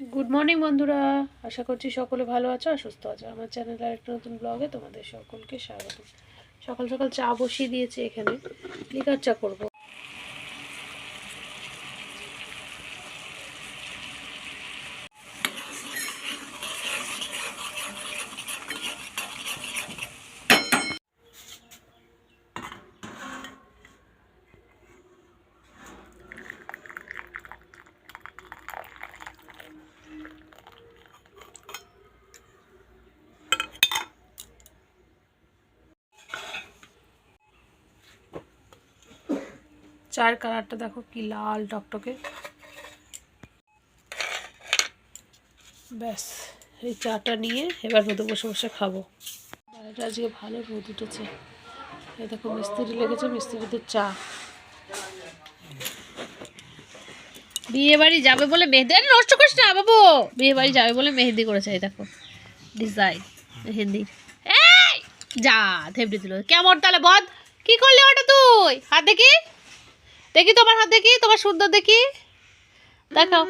Good morning বন্ধুরা। আশা করছি সকলে ভালো আছো আর সুস্থ আছো। আমার চ্যানেলে আরেকটা নতুন ব্লগে তোমাদের সকলকে স্বাগত। সকাল সকাল চা বসিয়ে দিয়েছি এখানে। লিকার চা করব। চার কালারটা দেখো কি লাল টকটকে। ব্যাস, এই চাটা নিয়ে এবার রোদে বসে বসে খাব। বাইরেটা আজকে ভালো রোদ উঠেছে। এই দেখো মিস্ত্রি লেগেছে মিস্ত্রিদের চা। বিয়ে বাড়ি যাবে বলে মেহেদি আরে নষ্ট করিস না বাবু। বিয়ে বাড়ি যাবে বলে মেহেদি করেছে, এই দেখো। ডিজাইন মেহেন্দির এই! যা, থেবড়ে দিল। কেমন তাহলে বদ কি করলি ওটা তুই? হাত দেখি। দেখি তোমার হাত দেখি, তোমার সুন্দর দেখি। দেখাও।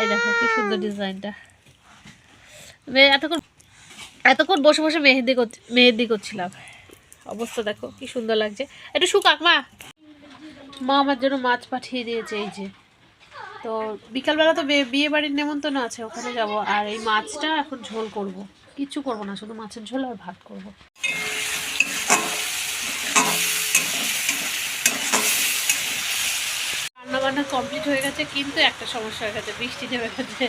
এই দেখো, কি সুন্দর ডিজাইনটা। এতক্ষণ এতক্ষণ বসে বসে মেহেদি মেহেদি করছিলাম। অবস্থা দেখো, কি সুন্দর লাগছে। একটু শুকাক, মা। মা আমার জন্য মাছ পাঠিয়ে দিয়েছে, এই যে। তো বিকালবেলা তো বিয়ে বাড়ির নেমন্তন্ন আছে, ওখানে যাব। আর এই মাছটা এখন ঝোল করব। কিচ্ছু করব না, শুধু মাছের ঝোল আর ভাত করব। রান্না কমপ্লিট হয়ে গেছে, কিন্তু একটা সমস্যা হয়ে গেছে, বৃষ্টি নেমে গেছে।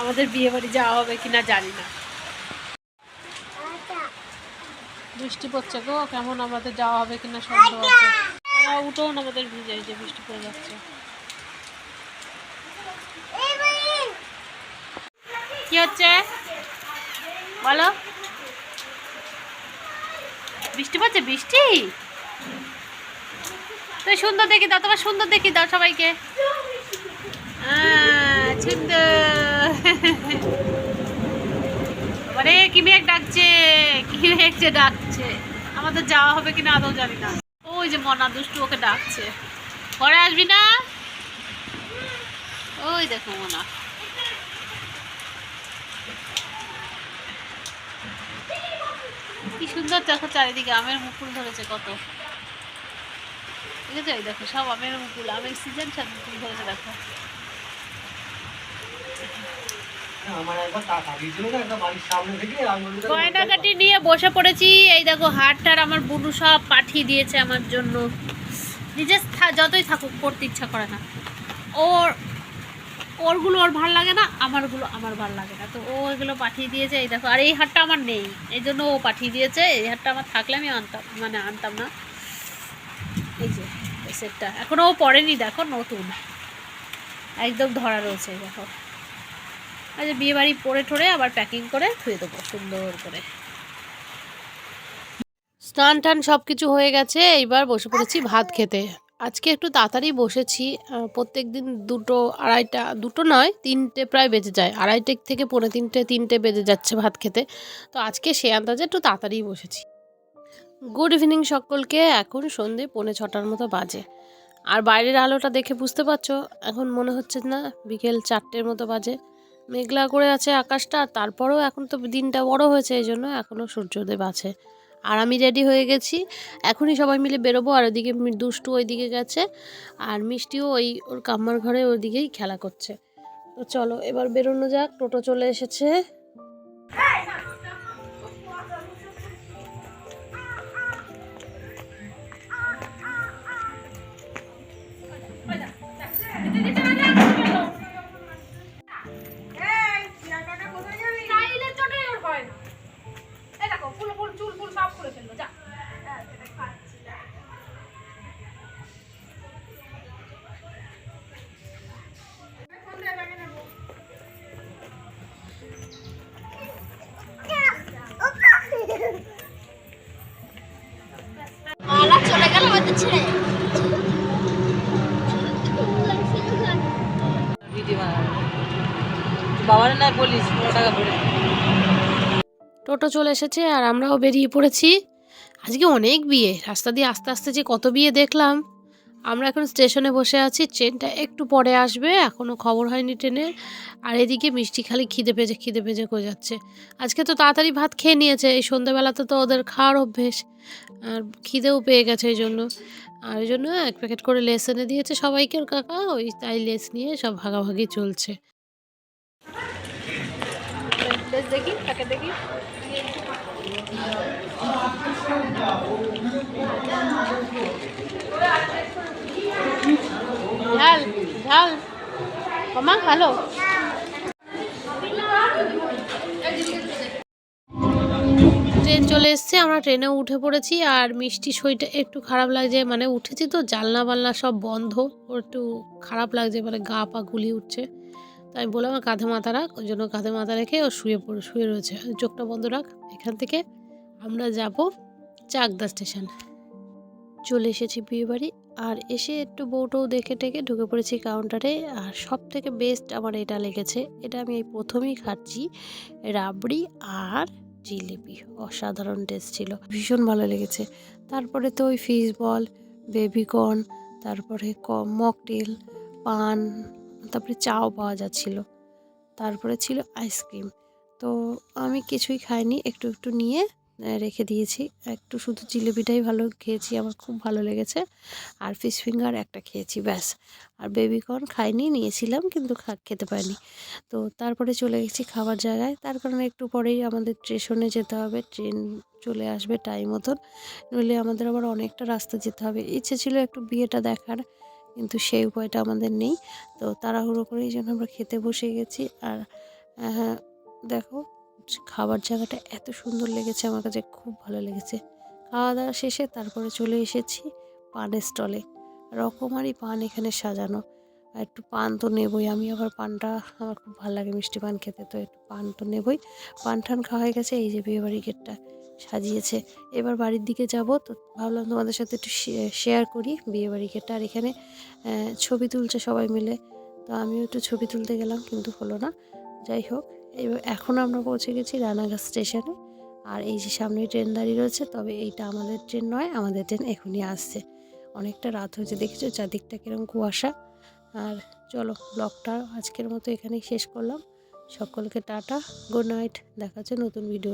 আমাদের বিয়ে বাড়ি যাওয়া হবে কিনা জানি না। বৃষ্টি পড়ছে গো, কেমন আমাদের যাওয়া হবে কিনা সন্দেহ আছে। উঠোন আমাদের ভিজে যে বৃষ্টি পড়ে যাচ্ছে। কি হচ্ছে? বলো। বৃষ্টি পড়ছে, বৃষ্টি? তুই সুন্দর দেখি দাও, তোমার সুন্দর দেখি দাও সবাইকে। কি মেঘ ডাকছে, কি যে ডাকছে। ওকে ডাকছে। পরে আসবি না? ওই দেখো মনা। কি সুন্দর দেখো চারিদিকে, আমের মুকুল ধরেছে কত। ঠিক আছে এই দেখো সব আমের মুকুল আমের সিজন সব মুকুল ধরেছে দেখো। গয়নাকাটি নিয়ে বসে পড়েছি। এই দেখো হারটার আমার বুনু সব পাঠিয়ে দিয়েছে আমার জন্য। নিজে যতই থাকুক করতে ইচ্ছা করে না। ওর ওরগুলো ওর ভালো লাগে না আমারগুলো আমার ভালো লাগে না। তো ও এগুলো পাঠিয়ে দিয়েছে এই দেখো আর এই হারটা আমার নেই। এই জন্য ও পাঠিয়ে দিয়েছে এই হারটা আমার থাকলে আমি আনতাম মানে আনতাম না। এই যে। এই সেটটা এখনও ও পড়েনি, দেখো, নতুন। একদম ধরা রয়েছে, দেখো। আচ্ছা বিয়ে বাড়ি পরে ঠরে আবার প্যাকিং করে ধুয়ে দেবো, সুন্দর করে। স্নান টান সব কিছু হয়ে গেছে, এইবার বসে পড়েছি ভাত খেতে। আজকে একটু তাড়াতাড়ি বসেছি প্রত্যেক দিন দুটো আড়াইটা, দুটো নয়, তিনটে প্রায় বেজে যায়। আড়াইটে থেকে পৌনে তিনটে তিনটে বেজে যাচ্ছে ভাত খেতে। তো আজকে সে আন্দাজে একটু তাড়াতাড়ি বসেছি। গুড ইভিনিং সকলকে। এখন সন্ধে পৌনে ছটার মতো বাজে। আর বাইরের আলোটা দেখে বুঝতে পারছ, এখন মনে হচ্ছে না বিকেল চারটের মতো বাজে। মেঘলা করে আছে আকাশটা তারপরেও এখন তো দিনটা বড় হয়েছে, এই জন্য এখনও সূর্যদেব আছে। আর আমি রেডি হয়ে গেছি। এখনই সবাই মিলে বেরোবো, আর ওদিকে মি- দুষ্টু ওইদিকে গেছে, আর মিষ্টিও ওই ওর কাম্মার ঘরে ওইদিকেই খেলা করছে। তো চলো, এবার বেরোনো যাক। টোটো চলে এসেছে। বাবার না বলিস টোটো চলে এসেছে আর আমরাও বেরিয়ে পড়েছি। আজকে অনেক বিয়ে, রাস্তা দিয়ে আস্তে আস্তে যে কত বিয়ে দেখলাম। আমরা এখন স্টেশনে বসে আছি, ট্রেনটা একটু পরে আসবে এখনও খবর হয়নি ট্রেনের আর এদিকে মিষ্টি খালি খিদে পেজে খিদে পেজে করে যাচ্ছে আজকে তো তাড়াতাড়ি ভাত খেয়ে নিয়েছে, এই সন্ধ্যাবেলাতে তো ওদের খাওয়ার অভ্যেস। আর খিদেও পেয়ে গেছে এই জন্য। আর ওই জন্য এক প্যাকেট করে লেস এনে দিয়েছে সবাইকে, ওর কাকা, ওই তাই লেস নিয়ে সব ভাগাভাগি চলছে। দেখি দেখি। ঝাল মামা, ভালো? ট্রেন চলে এসছে, আমরা ট্রেনে উঠে পড়েছি আর মিষ্টি শরীরটা একটু খারাপ লাগছে মানে উঠেছি তো, জানলা বালনা সব বন্ধ, ওর একটু খারাপ লাগছে মানে গা পা গুলি উঠছে। তাই আমি বললাম কাঁধে মাথা রাখ। ওই জন্য কাঁধে মাথা রেখে ও শুয়ে পড়ে, শুয়ে রয়েছে। চোখটা বন্ধ রাখ, এখান থেকে আমরা যাব চাকদা স্টেশন। চলে এসেছি বিয়ে বাড়ি আর এসে একটু বউটাও দেখে টেকে ঢুকে পড়েছি কাউন্টারে আর সব থেকে বেস্ট আমার এটা লেগেছে, এটা আমি এই প্রথমেই খাচ্ছি, রাবড়ি আর জিলিপি। অসাধারণ টেস্ট ছিল, ভীষণ ভালো লেগেছে। তারপরে তো ওই ফিশ বল বেবিকর্ন তারপরে মকটেল পান, তারপরে চাও পাওয়া যাচ্ছিল। তারপরে ছিল আইসক্রিম তো আমি কিছুই খাইনি, একটু একটু নিয়ে রেখে দিয়েছি। একটু শুধু জিলিপিটাই ভালো খেয়েছি আমার খুব ভালো লেগেছে। আর ফিশ ফিঙ্গার একটা খেয়েছি ব্যাস। আর বেবিকর্ন খাইনি নিয়েছিলাম কিন্তু খেতে পারিনি। তো তারপরে চলে গেছি খাবার জায়গায়। তার কারণে একটু পরেই আমাদের স্টেশনে যেতে হবে। ট্রেন চলে আসবে টাইম মতন। নইলে আমাদের আবার অনেকটা রাস্তা যেতে হবে। ইচ্ছে ছিল একটু বিয়েটা দেখার কিন্তু সেই উপায়টা আমাদের নেই। তো তাড়াহুড়ো করে এই জন্য আমরা খেতে বসে গেছি। আর আহ, দেখো খাবার জায়গাটা এত সুন্দর লেগেছে, আমার কাছে খুব ভালো লেগেছে। খাওয়া দাওয়া শেষে তারপরে চলে এসেছি পানের স্টলে। রকমারি পান এখানে সাজানো। একটু পান তো নেবই, আমি আবার পানটা, আমার খুব ভালো লাগে মিষ্টি পান খেতে, তো একটু পান তো নেবই। পান টান খাওয়া হয়ে গেছে, এই যে বিয়ে বিয়েবাড়ি গেটটা সাজিয়েছে। এবার বাড়ির দিকে যাব, তো ভাবলাম তোমাদের সাথে একটু শেয়ার করি বিয়ে বিয়েবাড়ি গেটটা। আর এখানে ছবি তুলছে সবাই মিলে। তো আমিও একটু ছবি তুলতে গেলাম, কিন্তু হলো না। যাই হোক এখন আমরা পৌঁছে গেছি রানাঘাট স্টেশনে। আর এই যে সামনে ট্রেন দাঁড়িয়ে রয়েছে, তবে এইটা আমাদের ট্রেন নয়, আমাদের ট্রেন এখনই আসছে। অনেকটা রাত হয়েছে, দেখেছ? চারদিকটা কিরম কুয়াশা। আর চলো, ব্লগটা আজকের মতো এখানেই শেষ করলাম। সকলকে টাটা, গুড নাইট, দেখা নতুন ভিডিও